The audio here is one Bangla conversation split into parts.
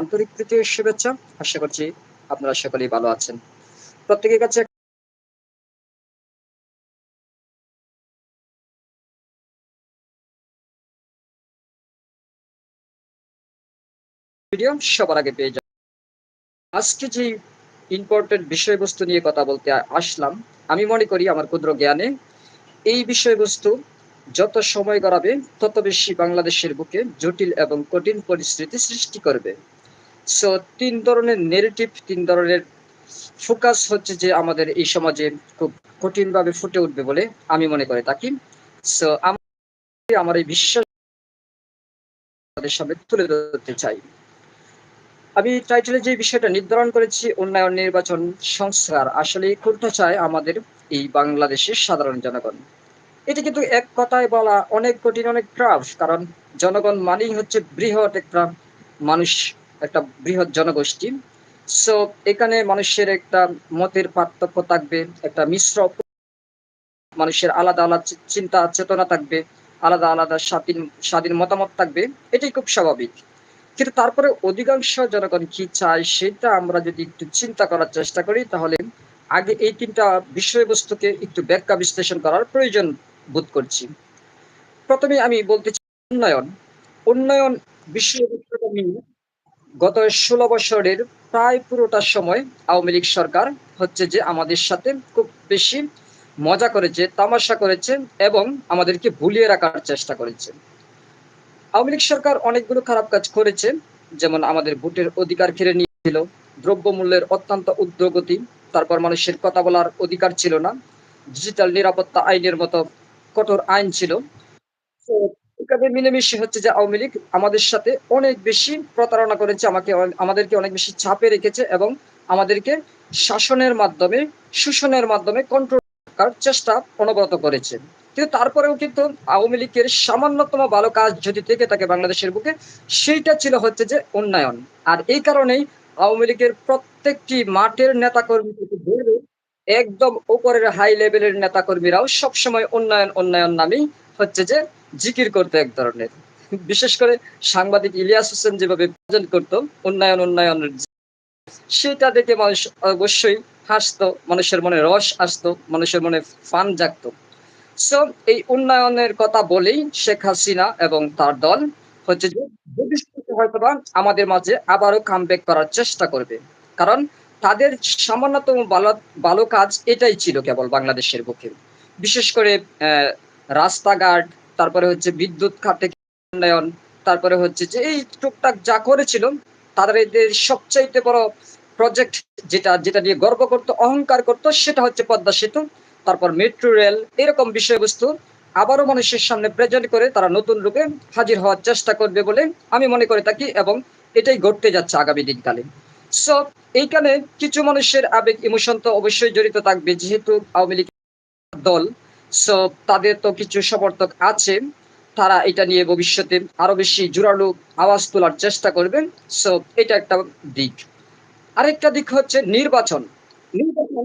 আন্তরিক প্রীতি শুভেচ্ছা। আশা করছি আপনারা সকলেই ভালো আছেন। প্রত্যেকের কাছে সবার আগে পেয়ে আজকে যে ইম্পর্টেন্ট বিষয়বস্তু নিয়ে কথা বলতে আসলাম, আমি মনে করি আমার ক্ষুদ্র জ্ঞানে এই বিষয়বস্তু যত সময় গড়াবে, তত বেশি বাংলাদেশের বুকে জটিল এবং কঠিন পরিস্থিতি সৃষ্টি করবে। সো তিন ধরনের নেগেটিভ তিন ধরনের ফোকাস হচ্ছে যে আমাদের এই সমাজে খুব কঠিনভাবে ফুটে উঠবে বলে আমি মনে করে থাকি। সো আমার এই বিশ্বাস তাদের সামনে তুলে ধরতে চাই। আমি টাইটেলে যে বিষয়টা নির্ধারণ করেছি, উন্নয়ন, নির্বাচন, সংস্কার, আসলে করতে চায় আমাদের এই বাংলাদেশের সাধারণ জনগণ। এটি কিন্তু এক কথায় বলা অনেক কঠিন, অনেক ক্রাফ কারণ জনগণ মানেই হচ্ছে বৃহৎ একটা মানুষ একটা বৃহৎ জনগোষ্ঠী। সো এখানে মানুষের একটা মতের পার্থক্য থাকবে, একটা মিশ্র মানুষের আলাদা আলাদা চিন্তা চেতনা থাকবে, আলাদা আলাদা স্বাধীন স্বাধীন মতামত থাকবে, এটাই খুব স্বাভাবিক। কিন্তু তারপরে অধিকাংশ জনগণ কি চায় সেটা আমরা যদি একটু চিন্তা করার চেষ্টা করি, তাহলে আগে এই তিনটা বিষয়বস্তুকে একটু ব্যাখ্যা বিশ্লেষণ করার প্রয়োজন বোধ করছি। প্রথমে আমি বলতে চাই উন্নয়ন। উন্নয়ন বিষয়বস্তুটা নিয়ে গত ষোলো বছরের প্রায় পুরোটা সময় আওয়ামী লীগ সরকার হচ্ছে যে আমাদের সাথে খুব বেশি মজা করেছে, তামাশা করেছে এবং আমাদেরকে ভুলিয়ে রাখার চেষ্টা করেছে। আওয়ামী লীগ সরকার অনেকগুলো খারাপ কাজ করেছে, যেমন আমাদের ভোটের অধিকার কেড়ে নিয়েছিল, দ্রব্যমূল্যের অত্যন্ত উদ্যোগতি তারপর মানুষের কথা বলার অধিকার ছিল না, ডিজিটাল নিরাপত্তা আইনের মতো কঠোর আইন ছিল। হচ্ছে যে আওয়ামী লীগ আমাদের সাথে অনেক বেশি প্রতারণা করেছে, আমাকে আমাদেরকে অনেক বেশি চাপে রেখেছে এবং আমাদেরকে শাসনের মাধ্যমে, শোষণের মাধ্যমে কন্ট্রোল করার চেষ্টা অনবরত করেছে। কিন্তু তারপরেও কিন্তু আওয়ামী লীগের সামান্যতম ভালো কাজ যদি থেকে থাকে বাংলাদেশের বুকে, সেইটা ছিল হচ্ছে যে উন্নয়ন। আর এই কারণেই আওয়ামী লীগের প্রত্যেকটি মাঠের নেতাকর্মী থেকে ধরে একদম ওপরের হাই লেভেলের নেতাকর্মীরাও সবসময় উন্নয়ন উন্নয়ন নামেই হচ্ছে যে জিকির করতো এক ধরনের। বিশেষ করে সাংবাদিক ইলিয়াস হোসেন যেভাবে প্রেজেন্ট করতো, উন্নয়ন উন্নয়নের সেটা দেখে মানুষ অবশ্যই হাসতো, মানুষের মনে রস আসতো, মানুষের মনে ফান জাগতো। সো এই উন্নয়নের কথা বলেই শেখ হাসিনা এবং তার দল হচ্ছে যে ভবিষ্যতে হয়তোবা আমাদের মাঝে আবারও কামব্যাক করার চেষ্টা করবে। কারণ তাদের সামান্যতম ভালো ভালো কাজ এটাই ছিল কেবল বাংলাদেশের বুকে বিশেষ করে রাস্তাঘাট তারপরে হচ্ছে বিদ্যুৎ খাতে উন্নয়ন, তারপরে হচ্ছে যে এই টুকটাক যা করেছিল, তাদের সবচাইতে বড় প্রজেক্ট যেটা যেটা নিয়ে গর্ব করতো, অহংকার করতো, সেটা হচ্ছে পদ্মা সেতু, তারপর মেট্রো রেল এরকম বিষয়বস্তু আবারও মানুষের সামনে প্রেজেন্ট করে তারা নতুন রূপে হাজির হওয়ার চেষ্টা করবে বলে আমি মনে করে থাকি এবং এটাই ঘটতে যাচ্ছে আগামী দিনকালে। সো এইখানে কিছু মানুষের আবেগ ইমোশন তো অবশ্যই জড়িত থাকবে, যেহেতু আওয়ামী লীগ দল সো তাদের তো কিছু সমর্থক আছে। তারা এটা নিয়ে ভবিষ্যতে আরও বেশি জোরালো আওয়াজ তোলার চেষ্টা করবেন। সো এটা একটা দিক। আরেকটা দিক হচ্ছে নির্বাচন। নির্বাচন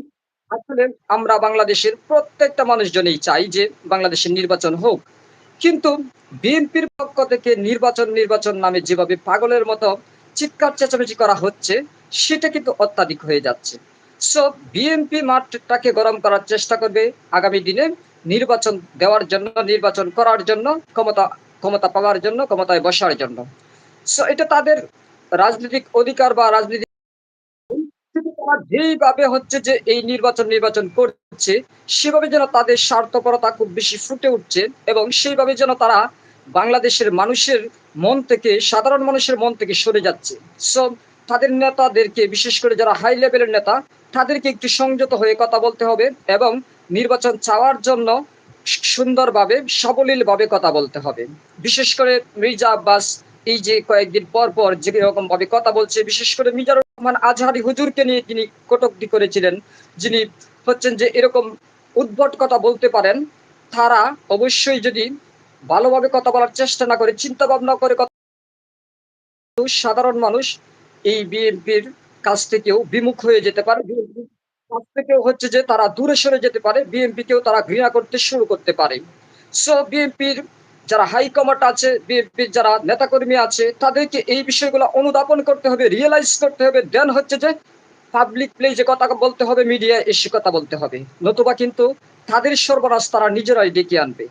আসলে আমরা বাংলাদেশের প্রত্যেকটা মানুষজনই চাই যে বাংলাদেশের নির্বাচন হোক। কিন্তু বিএনপির পক্ষ থেকে নির্বাচন নির্বাচন নামে যেভাবে পাগলের মতো চিৎকার চেঁচামেচি করা হচ্ছে, সেটা কিন্তু অত্যাধিক হয়ে যাচ্ছে। সো বিএনপি মাঠটাকে গরম করার চেষ্টা করবে আগামী দিনে। নির্বাচন দেওয়ার জন্য, নির্বাচন করার জন্য, ক্ষমতা ক্ষমতা পাওয়ার জন্য, ক্ষমতায় বসার জন্য। সো এটা তাদের রাজনৈতিক অধিকার বা রাজনীতি যেইভাবে হচ্ছে যে এই নির্বাচন নির্বাচন করছে, সেভাবে যেন তাদের স্বার্থপরতা খুব বেশি ফুটে উঠছে এবং সেইভাবে যেন তারা বাংলাদেশের মানুষের মন থেকে, সাধারণ মানুষের মন থেকে সরে যাচ্ছে। সো তাদের নেতাদেরকে, বিশেষ করে যারা হাই লেভেলের নেতা, তাদেরকে একটু সংযত হয়ে কথা বলতে হবে এবং নির্বাচন চাওয়ার জন্য সুন্দরভাবে, সাবলীলভাবে কথা বলতে হবে। বিশেষ করে মির্জা আব্বাস এই যে কয়েকদিন পর পর যে রকম ভাবে কথা বলছে, বিশেষ করে মিজানুর রহমান আজহারি হুজুরকে নিয়ে তিনি কটুক্তি করেছিলেন, যিনি হচ্ছেন যে এরকম উদ্ভট কথা বলতে পারেন, তারা অবশ্যই যদি ভালোভাবে কথা বলার চেষ্টা না করে চিন্তা ভাবনা করে কথা সাধারণ মানুষ এই বিএনপির কাছ থেকেও বিমুখ হয়ে যেতে পারে। কাছ থেকেও হচ্ছে যে তারা দূরে সরে যেতে পারে, বিএনপিকেও তারা ঘৃণা করতে শুরু করতে পারে। সো বিএনপির যারা হাইকমান্ড আছে, বিএনপির যারা নেতাকর্মী আছে, তাদেরকে এই বিষয়গুলো অনুধাবন করতে হবে রিয়েলাইজ করতে হবে। দেন হচ্ছে যে পাবলিক প্লে যে কথা বলতে হবে মিডিয়া এসে কথা বলতে হবে। নতুবা কিন্তু তাদের সর্বনাশ তারা নিজেরাই ডেকে আনবে।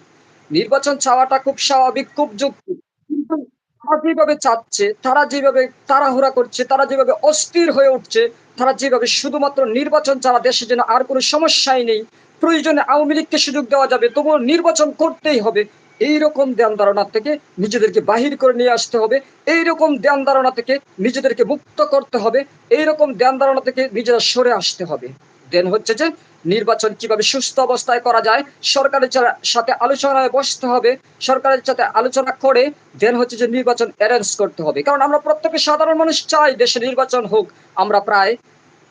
নির্বাচন চাওয়াটা খুব স্বাভাবিক, খুব যুক্তি তারা যেভাবে চাচ্ছে, তারা যেভাবে তাড়াহুড়া করছে, তারা যেভাবে অস্থির হয়ে উঠছে, তারা যেভাবে শুধুমাত্র নির্বাচন ছাড়া দেশের জন্য আর কোনো সমস্যাই নেই, প্রয়োজনে আওয়ামী লীগকে সুযোগ দেওয়া যাবে, তবুও নির্বাচন করতেই হবে। এইরকম ধ্যান ধারণা থেকে নিজেদেরকে বাহির করে নিয়ে আসতে হবে, এইরকম ধ্যান ধারণা থেকে নিজেদেরকে মুক্ত করতে হবে, এইরকম ধ্যান ধারণা থেকে নিজেরা সরে আসতে হবে। দেন হচ্ছে যে নির্বাচন কীভাবে সুস্থ অবস্থায় করা যায়, সরকারের সাথে আলোচনায় বসতে হবে, সরকারের সাথে আলোচনা করে দেন হচ্ছে যে নির্বাচন অ্যারেঞ্জ করতে হবে। কারণ আমরা প্রত্যেকে সাধারণ মানুষ চাই দেশে নির্বাচন হোক, আমরা প্রায়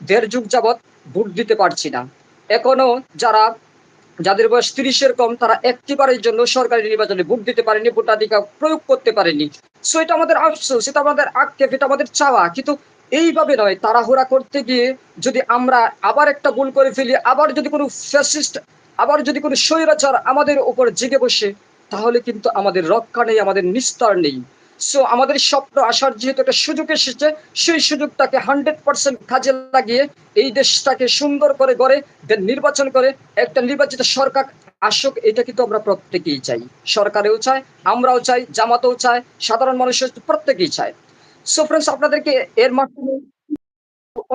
দেড় যুগ যাবৎ ভোট দিতে পারছি না। এখনও যারা, যাদের বয়স তিরিশের কম তারা একটিবারের জন্য সরকারি নির্বাচনে ভোট দিতে পারেনি, ভোটাধিকার প্রয়োগ করতে পারেনি। সো এটা আমাদের আফসোস, এটা আমাদের আক্ষেপ, এটা আমাদের চাওয়া। কিন্তু এইভাবে নয়, তাড়াহুড়া করতে গিয়ে যদি আমরা আবার একটা ভুল করে ফেলি, আবার যদি কোনো ফ্যাসিস্ট আবার যদি কোনো স্বৈরাচার আমাদের উপর জেগে বসে, তাহলে কিন্তু আমাদের রক্ষা নেই, আমাদের নিস্তার নেই। সো আমাদের স্বপ্ন আসার যেহেতু একটা সুযোগ এসেছে, সেই সুযোগটাকে হান্ড্রেড পার্সেন্ট কাজে লাগিয়ে এই দেশটাকে সুন্দর করে গড়ে দেন নির্বাচন করে একটা নির্বাচিত সরকার আসুক, এটা কিন্তু আমরা প্রত্যেকেই চাই। সরকারেও চায় আমরাও চাই, জামাতেও চায় সাধারণ মানুষের প্রত্যেকেই চায়। সো ফ্রেন্ডস আপনাদেরকে এর মাধ্যমে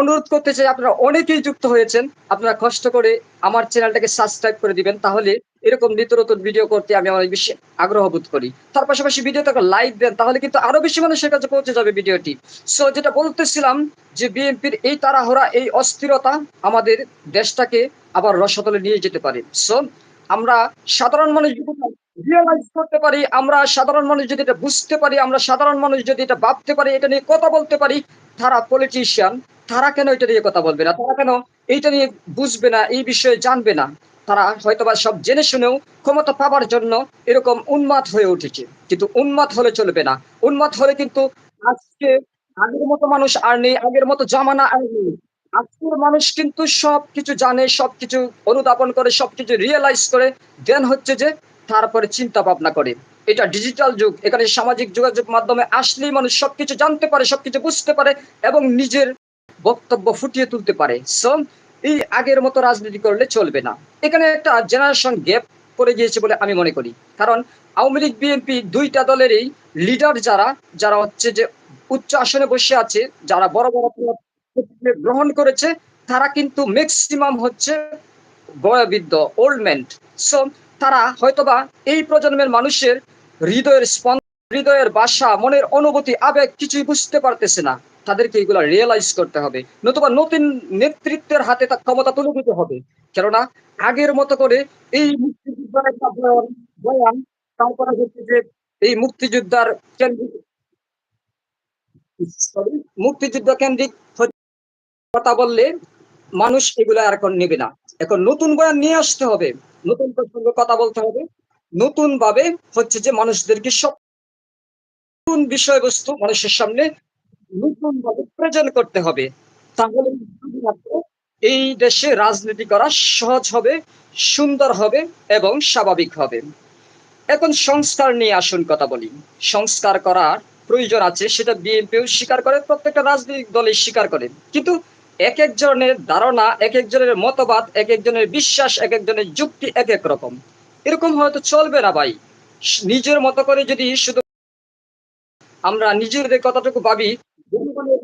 অনুরোধ করতে চাই, আপনারা অনেকেই যুক্ত হয়েছেন। আপনারা কষ্ট করে আমার চ্যানেলটাকে সাবস্ক্রাইব করে দিবেন, তাহলে এরকম নিত্য নতুন ভিডিও করতে আমি অনেক বেশি আগ্রহ বোধ করি। তার পাশাপাশি ভিডিওতে লাইক দেন, তাহলে কিন্তু আরও বেশি মানুষের কাছে পৌঁছে যাবে ভিডিওটি। সো যেটা বলতেছিলাম যে বিএনপির এই তাড়াহুড়া, এই অস্থিরতা আমাদের দেশটাকে আবার রসতলে নিয়ে যেতে পারে। সো আমরা সাধারণ মানুষ যদি রিয়েলাইজ করতে পারি, আমরা সাধারণ মানুষ যদি এটা বুঝতে পারি, আমরা সাধারণ মানুষ যদি এটা ভাবতে পারি, এটা নিয়ে কথা বলতে পারি, তারা পলিটিশিয়ান তারা কেন এটা নিয়ে কথা বলবে না? তারা কেন এইটা নিয়ে বুঝবে না, এই বিষয়ে জানবে না? তারা হয়তোবা সব জেনে শুনেও ক্ষমতা পাবার জন্য এরকম উন্মাদ হয়ে উঠেছে। কিন্তু উন্মাদ হলে চলবে না। উন্মাদ হলে কিন্তু আজকে আগের মতো মানুষ আর নেই, আগের মতো জামানা আর নেই। আজকের মানুষ কিন্তু সবকিছু জানে, সবকিছু অনুধাবন করে, সবকিছু রিয়েলাইজ করে। দেন হচ্ছে যে তারপরে চিন্তা ভাবনা করে। এটা ডিজিটাল যুগ। এখানে সামাজিক যোগাযোগ মাধ্যমে আসলেই মানুষ সবকিছু জানতে পারে, সবকিছু বুঝতে পারে এবং নিজের বক্তব্য ফুটিয়ে তুলতে পারে। সো এই আগের মতো রাজনীতি করলে চলবে না। এখানে একটা জেনারেশন গ্যাপ পড়ে গিয়েছে বলে আমি মনে করি। কারণ আওয়ামী লীগ, বিএনপি দুইটা দলেরই লিডার যারা যারা হচ্ছে যে উচ্চ আসনে বসে আছে, যারা বড় বড় গ্রহণ করেছে, তারা কিন্তু ম্যাক্সিমাম হচ্ছে বয়োবৃদ্ধ ওল্ড ম্যান সো তারা হয়তোবা এই প্রজন্মের মানুষের হৃদয়ের স্পন্দন হৃদয়ের বাসা, মনের অনুভূতি, আবেগ কিছুই বুঝতে পারতেছে না। তাদেরকে এগুলা রিয়েলাইজ করতে হবে। নতুবা নতুন নেতৃত্বের হাতে তা ক্ষমতা তুলে দিতে হবে। কেননা, আগের মতো করে এই মুক্তিযোদ্ধার বয়ান তারপরে হচ্ছে যে এই মুক্তিযোদ্ধার কেন্দ্রিক মুক্তিযুদ্ধ কেন্দ্রিক কথা বললে মানুষ এগুলো আর এখন নেবে না। এখন নতুন বয়ান নিয়ে আসতে হবে, নতুন প্রসঙ্গে কথা বলতে হবে। নতুন ভাবে হচ্ছে যে মানুষদেরকে সব নতুন বিষয়বস্তু মানুষের সামনে নতুন ভাবে প্রেজেন্ট করতে হবে। তাহলে এই দেশে রাজনীতি করা সহজ হবে, সুন্দর হবে এবং স্বাভাবিক হবে। এখন সংস্কার নিয়ে আসুন কথা বলি। সংস্কার করার প্রয়োজন আছে, সেটা বিএনপিও স্বীকার করে, প্রত্যেকটা রাজনৈতিক দলই স্বীকার করে। কিন্তু এক একজনের ধারণা এক একজনের মতবাদ এক একজনের বিশ্বাস এক একজনের যুক্তি এক এক রকম। এরকম হয়তো চলবে না ভাই। নিজের মতো করে যদি শুধু আমরা নিজেদের কথাটুকু ভাবি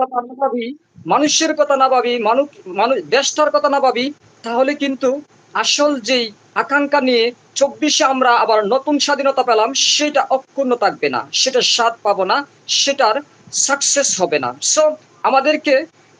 কথা না ভাবি, মানুষের কথা না ভাবি মানুষ মানুষ দেশটার কথা না ভাবি, তাহলে কিন্তু আসল যেই আকাঙ্ক্ষা নিয়ে চব্বিশে আমরা আবার নতুন স্বাধীনতা পেলাম, সেটা অক্ষুণ্ণ থাকবে না। সেটা স্বাদ পাবো না, সেটার সাকসেস হবে না। সো আমাদেরকে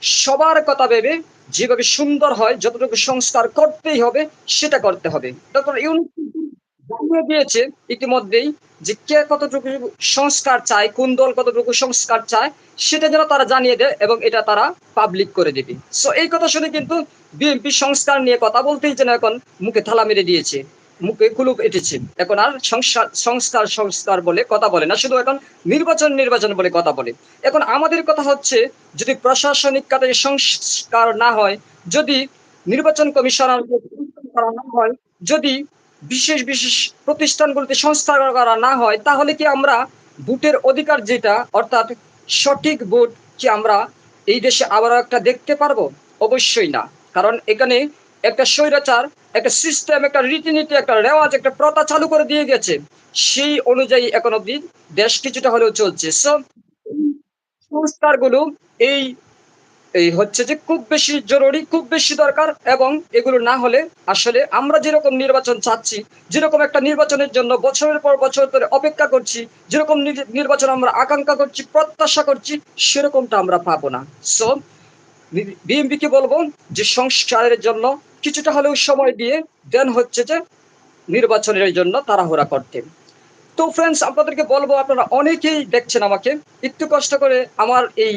সবার কথা ভেবে যেভাবে সুন্দর হয়, যতটুকু সংস্কার করতেই হবে, সেটা করতে হবে। ডক্টর কিন্তু জানিয়ে দিয়েছে ইতিমধ্যেই যে কে কতটুকু সংস্কার চায়, কোন দল কতটুকু সংস্কার চায়, সেটা যেন তারা জানিয়ে দেয় এবং এটা তারা পাবলিক করে দেবে। সো এই কথা শুনে কিন্তু বিএনপি সংস্কার নিয়ে কথা বলতেই যেন এখন মুখে থালা মেরে দিয়েছে। মুখে কুলুপ এটেছে এখন আর সংস্কার সংস্কার সংস্কার বলে কথা বলে না, শুধু এখন নির্বাচন নির্বাচন বলে কথা বলে। এখন আমাদের কথা হচ্ছে, যদি প্রশাসনিক কাজে সংস্কার না হয়, যদি নির্বাচন কমিশনার করা না হয়, যদি বিশেষ বিশেষ প্রতিষ্ঠানগুলোতে সংস্কার করা না হয়, তাহলে কি আমরা ভোটের অধিকার যেটা, অর্থাৎ সঠিক ভোট কি আমরা এই দেশে আবারও একটা দেখতে পারব? অবশ্যই না। কারণ এখানে একটা স্বৈরাচার একটা সিস্টেম একটা রীতিনীতি, একটা রেওয়াজ, একটা প্রথা চালু করে দিয়ে গেছে। সেই অনুযায়ী এখন অব্দি দেশ কিছুটা হলেও চলছে। সো সংস্কারগুলো এই এই হচ্ছে যে খুব বেশি জরুরি, খুব বেশি দরকার এবং এগুলো না হলে আসলে আমরা যেরকম নির্বাচন চাচ্ছি, যেরকম একটা নির্বাচনের জন্য বছরের পর বছর ধরে অপেক্ষা করছি, যেরকম নির্বাচন আমরা আকাঙ্ক্ষা করছি, প্রত্যাশা করছি, সেরকমটা আমরা পাবো না। সো বিএনপিকে বলব যে সংস্কারের জন্য কিছুটা হলেও সময় দিয়ে দেন হচ্ছে যে নির্বাচনের জন্য তাড়াহুড়া করতে। তো ফ্রেন্ডস আপনাদেরকে বলব, আপনারা অনেকেই দেখছেন আমাকে, একটু কষ্ট করে আমার এই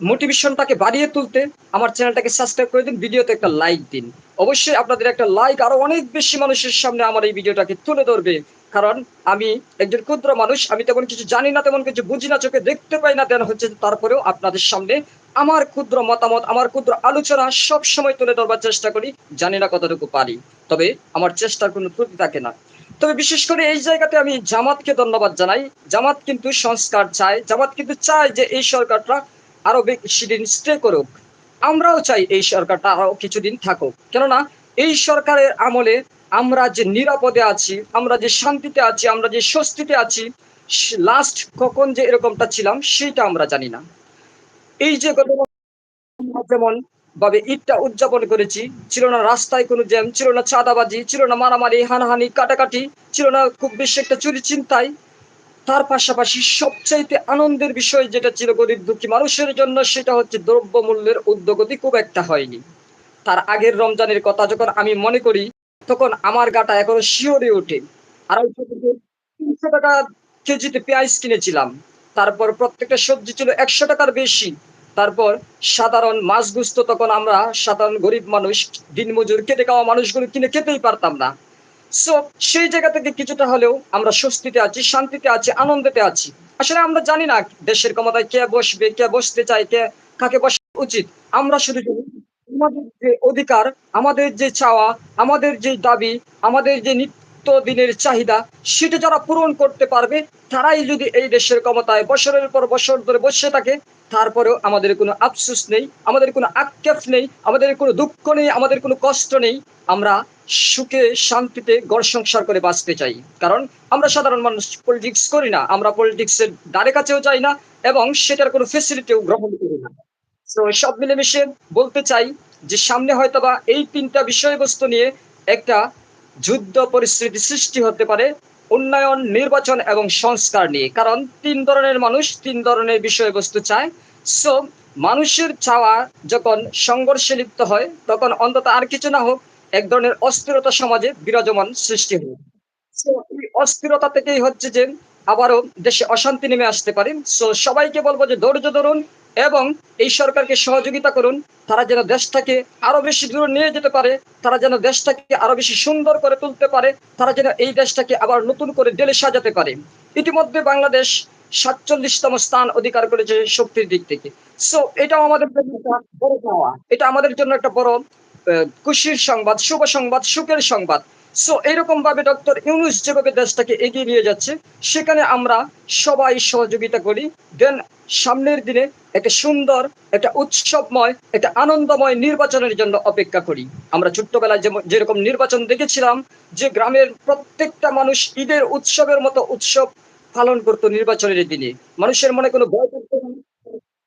মোটিভেশনটাকে বাড়িয়ে তুলতে আমার চ্যানেলটাকে সাবস্ক্রাইব করে দিন ভিডিওতে একটা লাইক দিন। অবশ্যই আপনাদের একটা লাইক আরও অনেক বেশি মানুষের সামনে আমার এই ভিডিওটাকে তুলে ধরবে। কারণ আমি একজন ক্ষুদ্র মানুষ, আমি তেমন কিছু জানি না, তেমন কিছু বুঝি না, চোখে দেখতে পাই না তেন হচ্ছে তারপরেও আপনাদের সামনে আমার ক্ষুদ্র মতামত, আমার ক্ষুদ্র আলোচনা সব সময় তুলে ধরবার চেষ্টা করি। জানি না কতটুকু পারি, তবে আমার চেষ্টার কোনো ত্রুটি থাকে না। তবে বিশেষ করে এই জায়গাতে আমি জামাতকে ধন্যবাদ জানাই। জামাত কিন্তু সংস্কার চায়, জামাত কিন্তু চায় যে এই সরকারটা আরও বেশি দিন স্টে করুক। আমরাও চাই এই সরকারটা আরও কিছুদিন থাকুক। কেননা এই সরকারের আমলে আমরা যে নিরাপদে আছি, আমরা যে শান্তিতে আছি, আমরা যে স্বস্তিতে আছি লাস্ট কখন যে এরকমটা ছিলাম সেটা আমরা জানি না। এই যে গত যেমন ভাবে ঈদটা উদযাপন করেছি, ছিল না রাস্তায় কোনো জ্যাম, ছিল না চাঁদাবাজি, ছিল না মারামারি, হানাহানি, কাটাকাটি, ছিল না খুব বেশি একটা চুরি চিন্তায় তার পাশাপাশি সবচাইতে আনন্দের বিষয় যেটা ছিল গরিব দুঃখী মানুষের জন্য, সেটা হচ্ছে দ্রব্য মূল্যের উদ্যোগতি খুব একটা হয়নি। তার আগের রমজানের কথা যখন আমি মনে করি তখন আমার গাটা এখনও শিওরে ওঠে। তিনশো টাকা কেজিতে পেঁয়াজ কিনেছিলাম, তারপর প্রত্যেকটা সবজি ছিল একশো টাকার বেশি। তারপর সাধারণ মাছ গুস্ত তখন আমরা সাধারণ গরিব মানুষ, দিনমজুর, কেটে খাওয়া মানুষগুলো কিনে খেতেই পারতাম না। সো সেই জায়গা থেকে কিছুটা হলেও আমরা স্বস্তিতে আছি, শান্তিতে আছি, আনন্দেতে আছি। আসলে আমরা জানি না দেশের ক্ষমতায় কে বসবে, কে বসতে চায়, কে কাকে বসা উচিত। আমরা শুধু জানি আমাদের যে অধিকার, আমাদের যে চাওয়া, আমাদের যে দাবি, আমাদের যে নিত্য দিনের চাহিদা, সেটা যারা পূরণ করতে পারবে, তারাই যদি এই দেশের ক্ষমতায় বছরের পর বছর ধরে বসে থাকে, তারপরেও আমাদের কোনো আফসোস নেই, আমাদের কোনো আক্ষেপ নেই, আমাদের কোনো দুঃখ নেই, আমাদের কোনো কষ্ট নেই, আমরা সুখে, শান্তিতে গড় সংসার করে বাঁচতে চাই। কারণ আমরা সাধারণ মানুষ পলিটিক্স করি না, আমরা পলিটিক্সের দ্বারে কাছেও যাই না, এবং সেটার কোনো ফেসিলিটিও গ্রহণ করি না। সব মিলেমিশে বলতে চাই যে সামনে হয়তোবা এই তিনটা বিষয়বস্তু নিয়ে একটা যুদ্ধ পরিস্থিতি সৃষ্টি হতে পারে, উন্নয়ন, নির্বাচন এবং সংস্কার নিয়ে। কারণ তিন ধরনের মানুষ তিন ধরনের বিষয়বস্তু চায়। সো মানুষের চাওয়া যখন সংঘর্ষে লিপ্ত হয়, তখন অন্তত আর কিছু না হোক এক ধরনের অস্থিরতা সমাজে বিরাজমান সৃষ্টি হয়। এই অস্থিরতা থেকেই হচ্ছে যে আবারও দেশে অশান্তি নেমে আসতে পারে। সো সবাইকে বলব যে ধৈর্য ধরুন এবং এই সরকারকে সহযোগিতা করুন, তারা যেন দেশটাকে আরও বেশি দূরে নিয়ে যেতে পারে, তারা যেন দেশটাকে আরও বেশি সুন্দর করে তুলতে পারে, তারা যেন এই দেশটাকে আবার নতুন করে ডেলে সাজাতে পারে। ইতিমধ্যে বাংলাদেশ সাতচল্লিশতম স্থান অধিকার করেছে শক্তির দিক থেকে। সো এটাও আমাদের জন্য একটা বড় পাওয়া। এটা আমাদের জন্য একটা বড় খুশির সংবাদ, শুভ সংবাদ, সুখের সংবাদ। সো এরকম ভাবে ডক্টর ইউনুস যেভাবে দেশটাকে এগিয়ে নিয়ে যাচ্ছে, সেখানে আমরা সবাই সহযোগিতা করি। দেন সামনের দিনে একটা সুন্দর, একটা উৎসবময়, একটা আনন্দময় নির্বাচনের জন্য অপেক্ষা করি। আমরা ছোট্টবেলায় যেমন, যেরকম নির্বাচন দেখেছিলাম যে গ্রামের প্রত্যেকটা মানুষ ঈদের উৎসবের মতো উৎসব পালন করতো নির্বাচনের দিনে। মানুষের মনে কোনো ভয়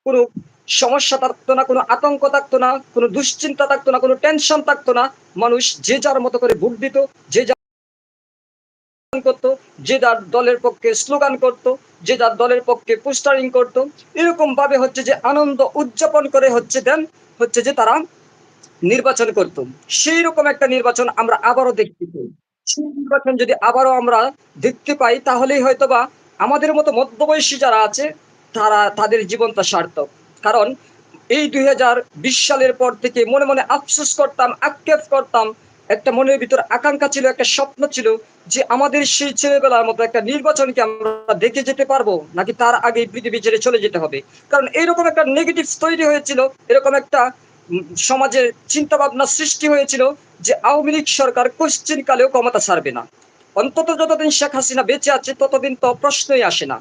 কোনো সমস্যা থাকতো না, কোনো আতঙ্ক থাকতো না, কোনো দুশ্চিন্তা থাকতো না, কোনো টেনশন থাকতো না। মানুষ যে যার মতো করে ভোট দিত, যে যার করতো, যে যার দলের পক্ষে স্লোগান করত, যে যার দলের পক্ষে পোস্টারিং করত, এরকম ভাবে হচ্ছে যে আনন্দ উদযাপন করে হচ্ছে দেন হচ্ছে যে তারা নির্বাচন করত। সেই রকম একটা নির্বাচন আমরা আবারও দেখতে পাই। সেই নির্বাচন যদি আবারও আমরা দেখতে পাই, তাহলেই হয়তোবা আমাদের মতো মধ্যবয়সী যারা আছে, তারা তাদের জীবনটা সার্থক। কারণ এই দুই হাজার বিশ সালের পর থেকে মনে মনে আফসোস করতাম, আক্ষেপ করতাম। একটা মনের ভিতর আকাঙ্ক্ষা ছিল, একটা স্বপ্ন ছিল যে আমাদের সেই ছেলেবেলার মতো একটা নির্বাচনকে আমরা দেখে যেতে পারব, নাকি তার আগে পৃথিবী ছেড়ে চলে যেতে হবে। কারণ এরকম একটা নেগেটিভ তৈরি হয়েছিল, এরকম একটা সমাজের সমাজে চিন্তা ভাবনা সৃষ্টি হয়েছিল যে আওয়ামী লীগ সরকার কোশ্চিন কালেও ক্ষমতা ছাড়বে না। অন্তত যতদিন শেখ হাসিনা বেঁচে আছে, ততদিন তো প্রশ্নই আসে না।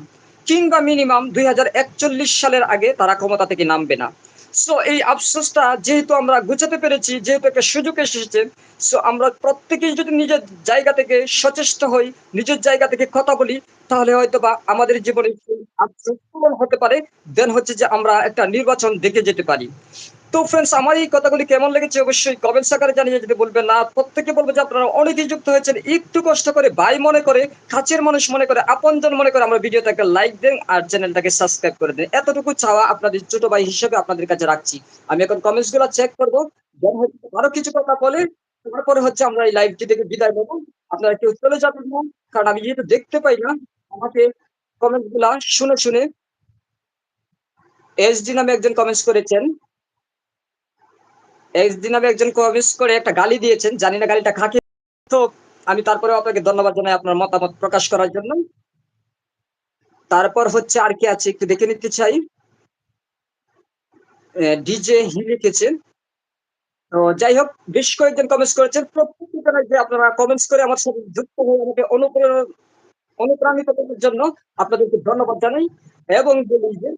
কিংবা মিনিমাম দুই হাজার একচল্লিশ সালের আগে তারা ক্ষমতা থেকে নামবে না। সো এই আফসোসটা যেহেতু আমরা গুছাতে পেরেছি, যেহেতু একটা সুযোগ এসেছে সো আমরা প্রত্যেকেই যদি নিজের জায়গা থেকে সচেষ্ট হই, নিজের জায়গা থেকে কথা বলি, তাহলে হয়তো বা আমাদের জীবনে আফসোস হতে পারে দেন হচ্ছে যে আমরা একটা নির্বাচন দেখে যেতে পারি। তো ফ্রেন্ডস আমার এই কথাগুলি কেমন লেগেছে অবশ্যই কমেন্টস আকারে জানিয়ে যদি বলবেন। না, প্রত্যেকে বলব যে আপনারা অনেকেই যুক্ত হয়েছেন। একটু কষ্ট করে ভাই মনে করে, কাছের মানুষ মনে করে, আপনজন মনে করে আমরা ভিডিওটাকে লাইক দেন আর চ্যানেলটাকে সাবস্ক্রাইব করে দেন। এতটুকু চাওয়া আপনাদের ছোট ভাই হিসেবে আপনাদের কাছে রাখছি। আমি এখন কমেন্টসগুলো চেক করব। আরও কিছু কথা বলে, তারপরে হচ্ছে আমরা এই লাইভটি থেকে বিদায় নেব। আপনারা কেউ চলে যাবেন না, কারণ আমি যেহেতু দেখতে পাই না, আমাকে কমেন্টগুলা শুনে শুনে এসডি নামে একজন কমেন্টস করেছেন। এসডি নামে একজন কমেন্টস করে একটা গালি দিয়েছেন, জানি না গালিটা খাকি তো আমি তারপরে আপনাকে ধন্যবাদ জানাই আপনার মতামত প্রকাশ করার জন্য। তারপর হচ্ছে আর কি আছে একটু দেখে নিতে চাই। ডিজে হি লিখেছেন তো যাই হোক, বেশ কয়েকজন কমেন্টস করেছেন। প্রত্যেকটি আপনারা কমেন্টস করে আমার সাথে যুক্ত হয়ে আমাকে অনুপ্রেরণা অনুপ্রাণিত করার জন্য আপনাদেরকে ধন্যবাদ জানাই। এবং বলি যে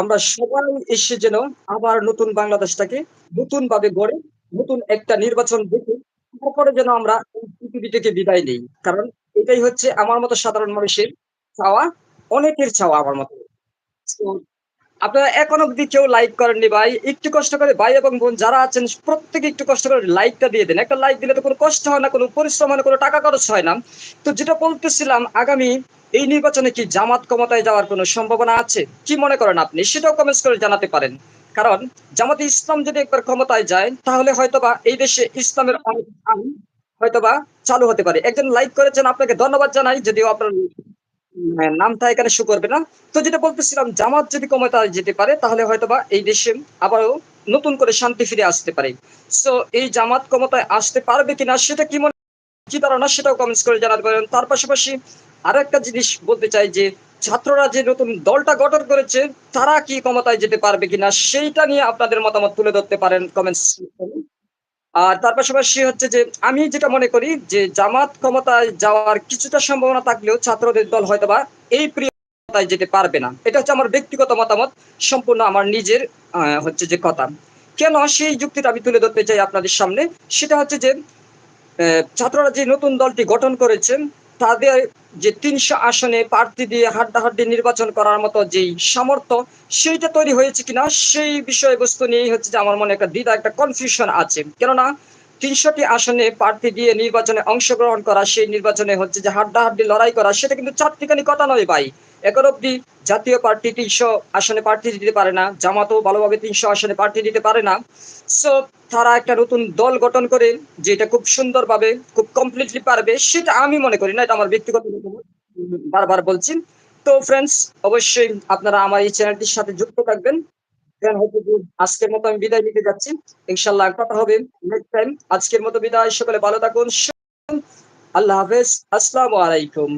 আমরা সবাই এসে যেন আবার নতুন বাংলাদেশটাকে নতুন ভাবে গড়ে, নতুন একটা নির্বাচন দেখে তারপরে যেন আমরা পৃথিবী থেকে বিদায় নেই। কারণ এটাই হচ্ছে আমার মতো সাধারণ মানুষের চাওয়া, অনেকের চাওয়া আমার মতো। আপনারা এখন অব্দি কেউ লাইক করেননি ভাই। একটু কষ্ট করে ভাই এবং বোন যারা আছেন, প্রত্যেকে একটু কষ্ট করে লাইকটা দিয়ে দেন। একটা লাইক দিলে তো কোনো কষ্ট হয় না, কোনো পরিশ্রম হয় না, কোনো টাকা খরচ হয় না। তো যেটা বলতেছিলাম, আগামী এই নির্বাচনে কি জামাত ক্ষমতায় যাওয়ার কোনো সম্ভাবনা আছে? কি মনে করেন আপনি? সেটাও কমেন্টস করে জানাতে পারেন। কারণ জামাতে ইসলাম যদি একবার ক্ষমতায় যায়, তাহলে হয়তোবা এই দেশে ইসলামের অনেক হয়তোবা চালু হতে পারে। একজন লাইক করেছেন, আপনাকে ধন্যবাদ জানাই, যদিও আপনার নামটা এখানে শু করবে না। তো যেটা বলতেছিলাম, জামাত যদি ক্ষমতায় যেতে পারে, তাহলে হয়তোবা এই দেশে আবারও নতুন করে শান্তি ফিরে আসতে পারে। সো এই জামাত ক্ষমতায় আসতে পারবে কিনা, সেটা কি মনে কি ধারণা, সেটাও কমেন্টস করে জানাতে পারেন। তার পাশাপাশি আরও একটা জিনিস বলতে চাই যে, ছাত্ররা যে নতুন দলটা গঠন করেছে, তারা কি ক্ষমতায় যেতে পারবে কিনা, সেইটা নিয়ে আপনাদের মতামত তুলে ধরতে পারেন কমেন্টস আর তার পাশাপাশি হচ্ছে যে, আমি যেটা মনে করি যে, জামাত ক্ষমতায় যাওয়ার কিছুটা সম্ভাবনা থাকলেও ছাত্রদের দল হয়তো বা এই প্রিয়তায় যেতে পারবে না। এটা হচ্ছে আমার ব্যক্তিগত মতামত, সম্পূর্ণ আমার নিজের হচ্ছে যে কথা। কেন সেই যুক্তিটা আমি তুলে ধরতে চাই আপনাদের সামনে? সেটা হচ্ছে যে ছাত্ররা যে নতুন দলটি গঠন করেছেন তাদের যে তিনশো আসনে প্রার্থী দিয়ে হাড্ডাহাড্ডি নির্বাচন করার মতো যেই সামর্থ্য, সেইটা তৈরি হয়েছে কিনা, সেই বিষয়বস্তু নিয়েই হচ্ছে যে আমার মনে একটা দ্বিধা, একটা কনফিউশন আছে। কেননা তিনশোটি আসনে প্রার্থী দিয়ে নির্বাচনে অংশগ্রহণ করা, সেই নির্বাচনে হচ্ছে যে হাড্ডাহাড্ডি লড়াই করা, সেটা কিন্তু চারটিখানি কথা নয় ভাই। এখন অব্দি জাতীয় পার্টি তিনশো আসনে প্রার্থী দিতে পারে না, জামাতও ভালোভাবে তিনশো আসনে প্রার্থী দিতে পারে না। সো তারা একটা নতুন দল গঠন করে, যেটা খুব সুন্দরভাবে, খুব কমপ্লিটলি পারবে, সেটা আমি মনে করি না, এটা আমার ব্যক্তিগত। বারবার বলছি। তো ফ্রেন্ডস অবশ্যই আপনারা আমার এই চ্যানেলটির সাথে যুক্ত থাকবেন। যে আজকের মতো আমি বিদায় নিতে যাচ্ছি। ইনশাল্লাহ কথা হবে নেক্সট টাইম আজকের মতো বিদায়। সকলে ভালো থাকুন। আল্লাহ হাফেজ। আসসালামু আলাইকুম।